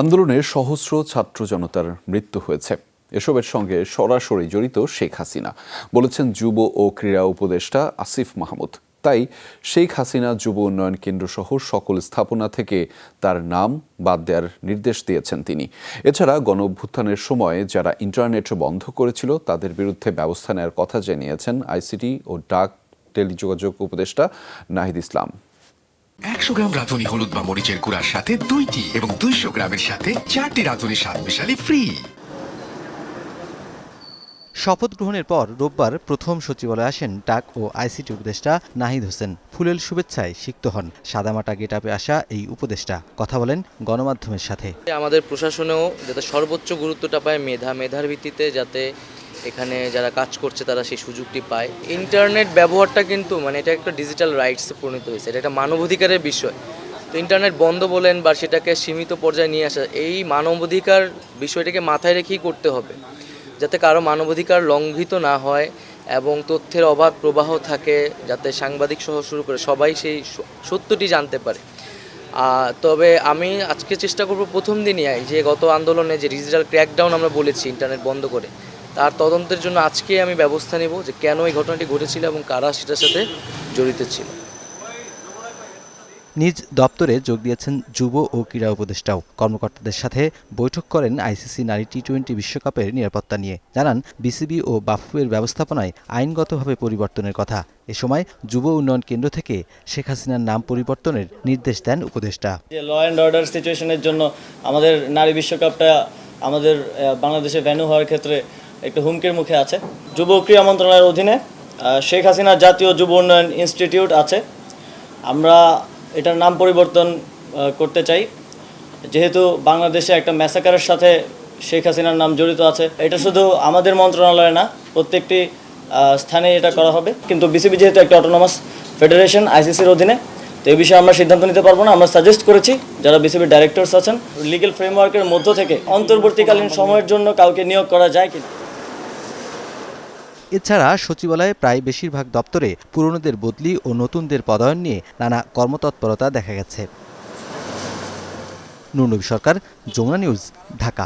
আন্দোলনে সহস্র ছাত্র জনতার মৃত্যু হয়েছে। এসবের সঙ্গে সরাসরি জড়িত শেখ হাসিনা, বলেছেন যুব ও ক্রীড়া উপদেষ্টা আসিফ মাহমুদ। তাই শেখ হাসিনা যুব উন্নয়ন কেন্দ্র সহ সকল স্থাপনা থেকে তার নাম বাদ দেওয়ার নির্দেশ দিয়েছেন তিনি। এছাড়া গণ অভ্যুত্থানের সময় যারা ইন্টারনেট বন্ধ করেছিল, তাদের বিরুদ্ধে ব্যবস্থা নেওয়ার কথা জানিয়েছেন আইসিটি ও ডাক টেলিযোগাযোগ উপদেষ্টা নাহিদ ইসলাম। একশো গ্রাম রাঁধুনি হলুদ বা মরিচের গুঁড়ার সাথে দুইটি এবং দুইশো গ্রামের সাথে চারটি রাঁধুনি স্বাদ মিশালি ফ্রি শপথ গ্রহণের পর রোববার প্রথম সচিবালয়ে আসেন ডাক ও আইসিটি উপদেষ্টা নাহিদ হোসেন। ফুলেল শুভেচ্ছায় সিক্ত হন। সাদামাটা গেটআপে আসা এই উপদেষ্টা। কথা বলেন গণমাধ্যমের সাথে। আমাদের প্রশাসনেও যাতে সর্বোচ্চ গুরুত্বটা পায় মেধা মেধার ভিত্তিতে যাতে এখানে যারা কাজ করছে, তারা সেই সুযোগটি পায়। ইন্টারনেট ব্যবহারটা কিন্তু মানে এটা একটা ডিজিটাল রাইটসে পরিণত হয়েছে। এটা একটা মানবাধিকারের বিষয়। তো ইন্টারনেট বন্ধ বলেন বা সেটাকে সীমিত পর্যায়ে নিয়ে আসা, এই মানবাধিকার বিষয়টাকে মাথায় রেখেই করতে হবে। যাতে কারও মানবাধিকার লঙ্ঘিত না হয় এবং তথ্যের অবাধ প্রবাহ থাকে, যাতে সাংবাদিক সহ শুরু করে সবাই সেই সত্যটি জানতে পারে। তবে আমি আজকে চেষ্টা করব প্রথম দিনই যে গত আন্দোলনে যে ডিজিটাল ক্র্যাকডাউন আমরা বলেছি ইন্টারনেট বন্ধ করে তার তদন্তের জন্য আজকে আমি ব্যবস্থা নেব যে কেন এই ঘটনাটি ঘটেছিল এবং কারা সেটার সাথে জড়িত ছিল। নিজ দপ্তরে যোগ দিয়েছেন যুব ও ক্রীড়া উপদেষ্টাও। কর্মকর্তাদের সাথে বৈঠক করেন আইসিসি নারী টি টোয়েন্টি বিশ্বকাপের নিরাপত্তা নিয়ে। জানান বিসিবি ও বাফুয়ের ব্যবস্থাপনায় আইনগতভাবে পরিবর্তনের কথা। এ সময় যুব উন্নয়ন কেন্দ্র থেকে শেখ হাসিনার নাম পরিবর্তনের নির্দেশ দেন উপদেষ্টা। যে ল অ্যান্ড অর্ডার সিচুয়েশনের জন্য আমাদের নারী বিশ্বকাপটা আমাদের বাংলাদেশে ভ্যানু হওয়ার ক্ষেত্রে একটু হুমকির মুখে আছে। যুব ক্রীড়া মন্ত্রণালয়ের অধীনে শেখ হাসিনা জাতীয় যুব উন্নয়ন ইনস্টিটিউট আছে। আমরা এটার নাম পরিবর্তন করতে চাই। যেহেতু বাংলাদেশে একটা ম্যাসাকারের সাথে শেখ হাসিনার নাম জড়িত আছে, এটা শুধু আমাদের মন্ত্রণালয়ে না, প্রত্যেকটি স্থানে এটা করা হবে। কিন্তু বিসিবি যেহেতু একটা অটোনমাস ফেডারেশন আইসিসির অধীনে, তো এই বিষয়ে আমরা সিদ্ধান্ত নিতে পারব না। আমরা সাজেস্ট করেছি, যারা বিসিবির ডাইরেক্টরস আছেন লিগেল ফ্রেমওয়ার্কের মধ্য থেকে অন্তর্বর্তীকালীন সময়ের জন্য কাউকে নিয়োগ করা যায় কিনা। এছাড়া সচিবালয়ে প্রায় বেশিরভাগ দপ্তরে পুরনোদের বদলি ও নতুনদের পদায়ন নিয়ে নানা কর্মতৎপরতা দেখা গেছে। নুরনবী সরকার, যমুনা নিউজ, ঢাকা।